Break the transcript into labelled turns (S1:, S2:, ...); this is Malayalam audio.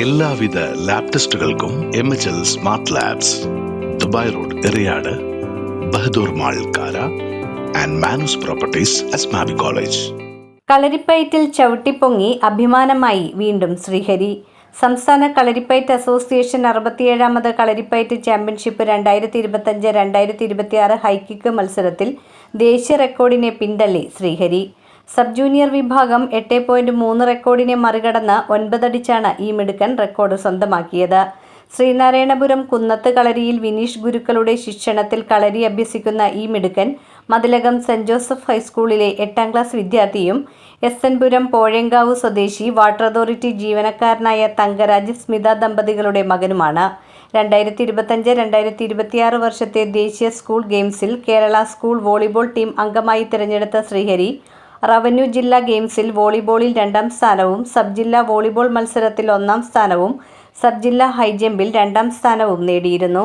S1: എല്ലാവിധ lab ടെസ്റ്റുകൾക്കും M H L smart labs Dubai road Eriyad Bahadur mall Kara and Manoos properties Asmabi college
S2: കളരിപ്പയറ്റിൽ ചവിട്ടിപ്പൊങ്ങി അഭിമാനമായി വീണ്ടും ശ്രീഹരി. സംസ്ഥാന കളരിപ്പയറ്റ് അസോസിയേഷൻ അറുപത്തിയേഴാമത് കളരിപ്പയറ്റ് ചാമ്പ്യൻഷിപ്പ് രണ്ടായിരത്തി ഇരുപത്തഞ്ച് രണ്ടായിരത്തി ഇരുപത്തിയാറ് ഹൈക്കിക്ക് മത്സരത്തിൽ ദേശീയ റെക്കോർഡിനെ പിന്തള്ളി ശ്രീഹരി. സബ് ജൂനിയർ വിഭാഗം എട്ട് പോയിന്റ് മൂന്ന് റെക്കോർഡിനെ മറികടന്ന് ഒൻപതടിച്ചാണ് ഈ മിടുക്കൻ റെക്കോർഡ് സ്വന്തമാക്കിയത്. ശ്രീനാരായണപുരം കുന്നത്ത് കളരിയിൽ വിനീഷ് ഗുരുക്കളുടെ ശിക്ഷണത്തിൽ കളരി അഭ്യസിക്കുന്ന ഈ മിടുക്കൻ മതിലകം സെന്റ് ജോസഫ് ഹൈസ്കൂളിലെ എട്ടാം ക്ലാസ് വിദ്യാർത്ഥിയും എസ് എൻ പുരം പോഴേങ്കാവ് സ്വദേശി വാട്ടർ അതോറിറ്റി ജീവനക്കാരനായ തങ്കരാജ് സ്മിത ദമ്പതികളുടെ മകനുമാണ്. രണ്ടായിരത്തി ഇരുപത്തഞ്ച് രണ്ടായിരത്തി ഇരുപത്തിയാറ് വർഷത്തെ ദേശീയ സ്കൂൾ ഗെയിംസിൽ കേരള സ്കൂൾ വോളിബോൾ ടീം അംഗമായി തിരഞ്ഞെടുത്ത ശ്രീഹരി റവന്യൂ ജില്ലാ ഗെയിംസിൽ വോളിബോളിൽ രണ്ടാം സ്ഥാനവും സബ് ജില്ലാ വോളിബോൾ മത്സരത്തിൽ ഒന്നാം സ്ഥാനവും സബ് ജില്ലാ ഹൈജമ്പിൽ രണ്ടാം സ്ഥാനവും നേടിയിരുന്നു.